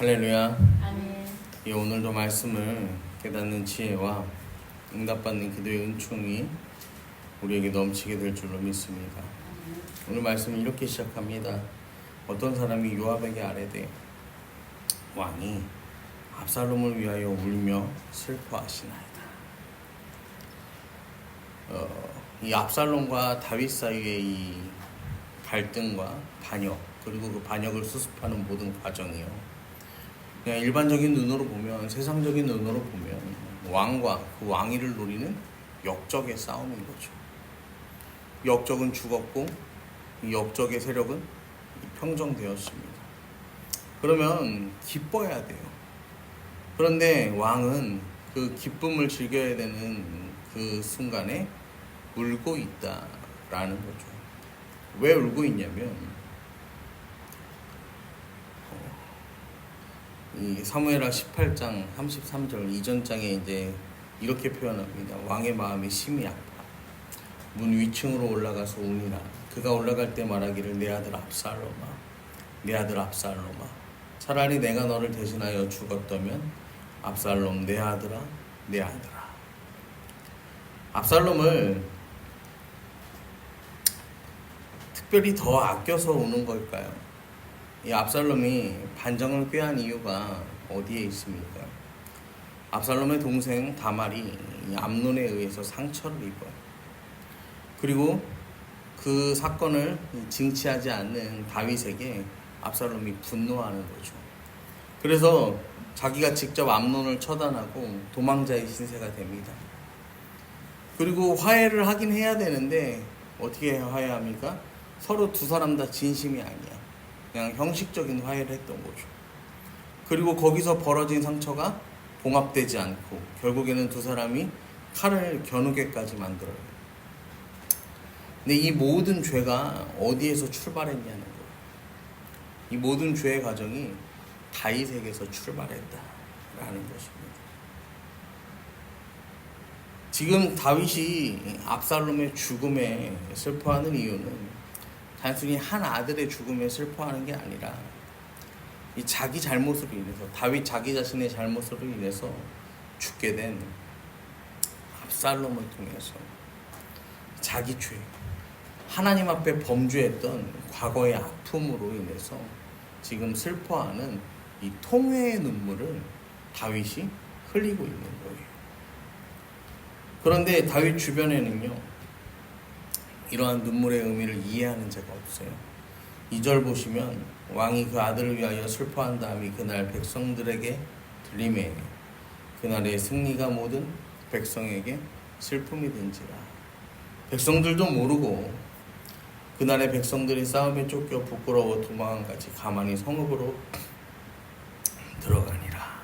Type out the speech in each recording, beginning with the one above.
할렐루야. 아멘. 이 오늘도 말씀을 깨닫는 지혜와 응답받는 기도의 은총이 우리에게 넘치게 될 줄로 믿습니다. 오늘 말씀은 이렇게 시작합니다. 어떤 사람이 요압에게 아뢰되 왕이 압살롬을 위하여 울며 슬퍼하시나이다. 어, 이 압살롬과 다윗 사이의 이 갈등과 반역 그리고 그 반역을 수습하는 모든 과정이요. 그냥 일반적인 눈으로 보면 세상적인 눈으로 보면 왕과 그 왕위를 노리는 역적의 싸움인 거죠. 역적은 죽었고 이 역적의 세력은 평정되었습니다. 그러면 기뻐야 돼요. 그런데 왕은 그 기쁨을 즐겨야 되는 그 순간에 울고 있다라는 거죠. 왜 울고 있냐면 이 사무엘하 18장 33절 이전 장에 이제 이렇게 표현합니다. 왕의 마음이 심히 아파. 문 위층으로 올라가서 우니라. 그가 올라갈 때 말하기를 내 아들 압살롬아, 내 아들 압살롬아. 차라리 내가 너를 대신하여 죽었다면 압살롬 내 아들아, 내 아들아. 압살롬을 특별히 더 아껴서 우는 걸까요? 이 압살롬이 반정을 꾀한 이유가 어디에 있습니까? 압살롬의 동생 다말이 이 암논에 의해서 상처를 입어요. 그리고 그 사건을 징치하지 않는 다윗에게 압살롬이 분노하는 거죠. 그래서 자기가 직접 암논을 처단하고 도망자의 신세가 됩니다. 그리고 화해를 하긴 해야 되는데 어떻게 화해합니까? 서로 두 사람 다 진심이 아니야. 그냥 형식적인 화해를 했던 거죠. 그리고 거기서 벌어진 상처가 봉합되지 않고 결국에는 두 사람이 칼을 겨누게까지 만들어요. 근데 이 모든 죄가 어디에서 출발했냐는 거예요. 이 모든 죄의 과정이 다윗에게서 출발했다라는 것입니다. 지금 다윗이 압살롬의 죽음에 슬퍼하는 이유는 단순히 한 아들의 죽음에 슬퍼하는 게 아니라 이 자기 잘못으로 인해서 다윗 자기 자신의 잘못으로 인해서 죽게 된 압살롬을 통해서 자기 죄 하나님 앞에 범죄했던 과거의 아픔으로 인해서 지금 슬퍼하는 이 통회의 눈물을 다윗이 흘리고 있는 거예요. 그런데 다윗 주변에는요, 이러한 눈물의 의미를 이해하는 자가 없어요. 2절 보시면 왕이 그 아들을 위하여 슬퍼한 다음이 그날 백성들에게 들림에 그날의 승리가 모든 백성에게 슬픔이 된지라. 백성들도 모르고 그날의 백성들이 싸움에 쫓겨 부끄러워 도망한 같이 가만히 성읍으로 들어가니라.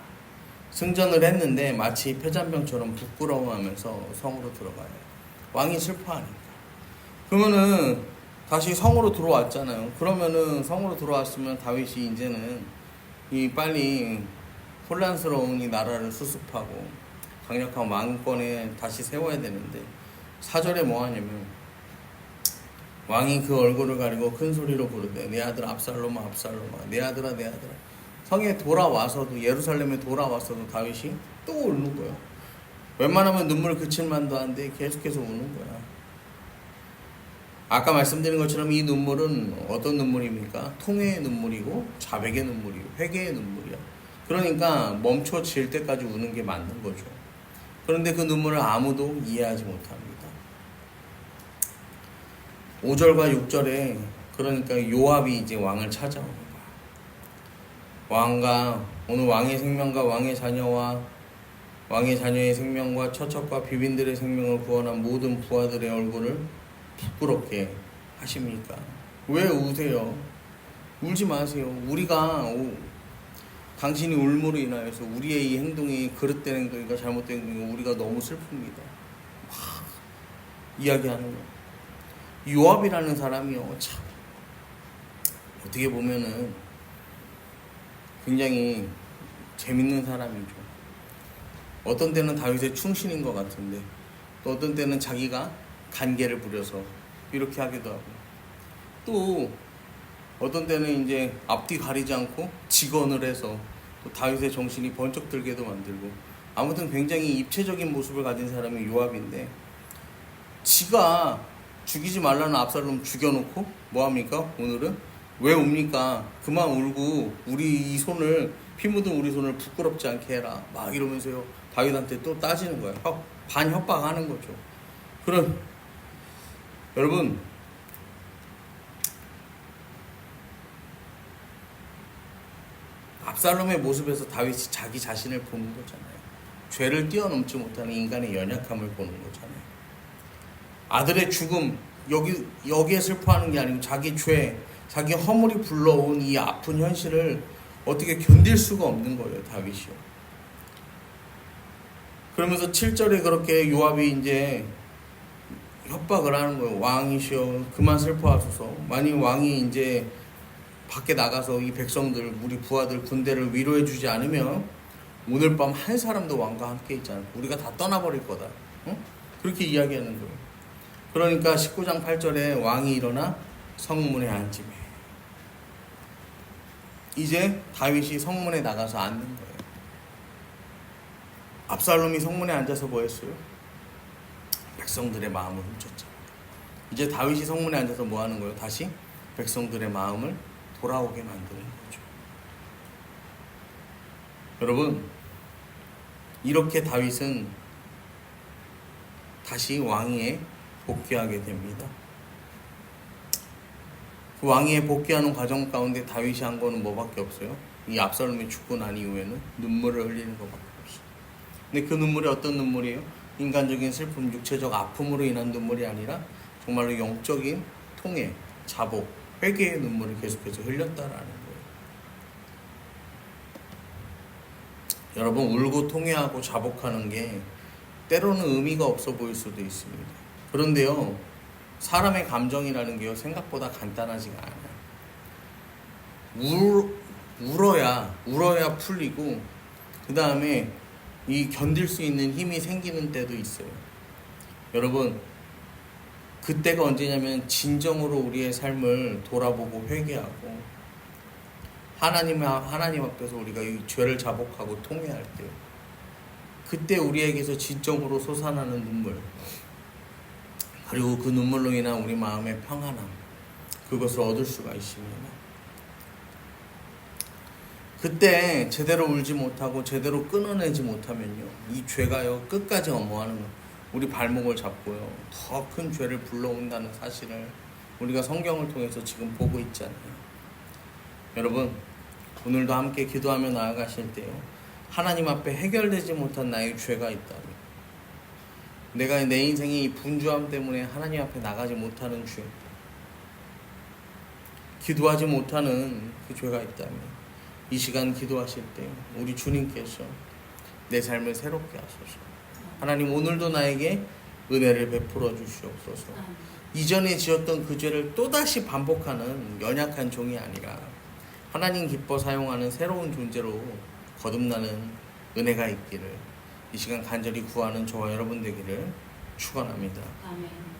승전을 했는데 마치 패잔병처럼 부끄러워하면서 성으로 들어가요. 왕이 슬퍼하니까. 그러면은 다시 성으로 들어왔잖아요. 그러면은 성으로 들어왔으면 다윗이 이제는 이 빨리 혼란스러운 이 나라를 수습하고 강력한 왕권에 다시 세워야 되는데 사절에 뭐 하냐면 왕이 그 얼굴을 가리고 큰 소리로 부르되 내 아들 압살롬아 압살롬아 내 아들아 내 아들아 성에 돌아와서도 예루살렘에 돌아와서도 다윗이 또 우는 거야. 웬만하면 눈물 그칠 만도 한데 계속해서 우는 거야. 아까 말씀드린 것처럼 이 눈물은 어떤 눈물입니까? 통회의 눈물이고 자백의 눈물이고 회개의 눈물이야. 그러니까 멈춰 질 때까지 우는 게 맞는 거죠. 그런데 그 눈물을 아무도 이해하지 못합니다. 5절과 6절에 그러니까 요압이 이제 왕을 찾아오는 거야. 왕과 오늘 왕의 생명과 왕의 자녀와 왕의 자녀의 생명과 처첩과 비빈들의 생명을 구원한 모든 부하들의 얼굴을 부끄럽게 하십니까? 왜 우세요? 울지 마세요. 우리가 오, 당신이 울므로 인하여서 우리의 이 행동이 그릇된 행동인가 잘못된 행동인가 우리가 너무 슬픕니다. 막 이야기하는 거. 요압이라는 사람이요 참 어떻게 보면은 굉장히 재밌는 사람이죠. 어떤 때는 다윗의 충신인 것 같은데 또 어떤 때는 자기가 간계를 부려서 이렇게 하기도 하고. 또 어떤 때는 이제 앞뒤 가리지 않고 직언을 해서 또 다윗의 정신이 번쩍 들게도 만들고. 아무튼 굉장히 입체적인 모습을 가진 사람이 요압인데 지가 죽이지 말라는 압살롬 죽여놓고 뭐합니까? 오늘은? 왜 옵니까? 그만 울고 우리 이 손을 피 묻은 우리 손을 부끄럽지 않게 해라. 막 이러면서요. 다윗한테 또 따지는 거예요. 협- 반협박하는 거죠. 그런 여러분 압살롬의 모습에서 다윗이 자기 자신을 보는 거잖아요. 죄를 뛰어넘지 못하는 인간의 연약함을 보는 거잖아요. 아들의 죽음 여기 여기에 슬퍼하는 게 아니고 자기 죄, 자기 허물이 불러온 이 아픈 현실을 어떻게 견딜 수가 없는 거예요, 다윗이요. 그러면서 7절에 그렇게 요압이 이제 협박을 하는 거예요. 왕이시여 그만 슬퍼하소서. 만일 왕이 이제 밖에 나가서 이 백성들 우리 부하들 군대를 위로해 주지 않으면 오늘 밤 한 사람도 왕과 함께 있지 않고 우리가 다 떠나버릴 거다. 응? 그렇게 이야기하는 거예요. 그러니까 19장 8절에 왕이 일어나 성문에 앉으매. 이제 다윗이 성문에 나가서 앉는 거예요. 압살롬이 성문에 앉아서 뭐 했어요? 백성들의 마음을 훔쳤죠. 이제 다윗이 성문에 앉아서 뭐 하는 거예요? 다시 백성들의 마음을 돌아오게 만드는 거죠. 여러분, 이렇게 다윗은 다시 왕위에 복귀하게 됩니다. 그 왕위에 복귀하는 과정 가운데 다윗이 한 거는 뭐밖에 없어요? 이 압살롬이 죽고 난 이후에는 눈물을 흘리는 것밖에 없어요. 근데 그 눈물이 어떤 눈물이에요? 인간적인 슬픔, 육체적 아픔으로 인한 눈물이 아니라 정말로 영적인 통해, 자복, 회개의 눈물을 계속해서 흘렸다라는 거예요. 여러분 울고 통회하고 자복하는 게 때로는 의미가 없어 보일 수도 있습니다. 그런데요, 사람의 감정이라는 게요 생각보다 간단하지가 않아요. 울 울어야 울어야 풀리고 그 다음에 이 견딜 수 있는 힘이 생기는 때도 있어요. 여러분 그때가 언제냐면 진정으로 우리의 삶을 돌아보고 회개하고 하나님 하나님 앞에서 우리가 이 죄를 자복하고 통회할 때 그때 우리에게서 진정으로 솟아나는 눈물 그리고 그 눈물로 인한 우리 마음의 평안함 그것을 얻을 수가 있습니다. 그때 제대로 울지 못하고 제대로 끊어내지 못하면요. 이 죄가요 끝까지 엄호하는 거. 우리 발목을 잡고요. 더 큰 죄를 불러온다는 사실을 우리가 성경을 통해서 지금 보고 있잖아요. 여러분 오늘도 함께 기도하며 나아가실 때요. 하나님 앞에 해결되지 못한 나의 죄가 있다면 내가 내 인생의 이 분주함 때문에 하나님 앞에 나가지 못하는 죄 기도하지 못하는 그 죄가 있다면 이 시간 기도하실 때 우리 주님께서 내 삶을 새롭게 하소서. 하나님 오늘도 나에게 은혜를 베풀어 주시옵소서. 이전에 지었던 그 죄를 또다시 반복하는 연약한 종이 아니라 하나님 기뻐 사용하는 새로운 존재로 거듭나는 은혜가 있기를 이 시간 간절히 구하는 저와 여러분 되기를 축원합니다. 아멘.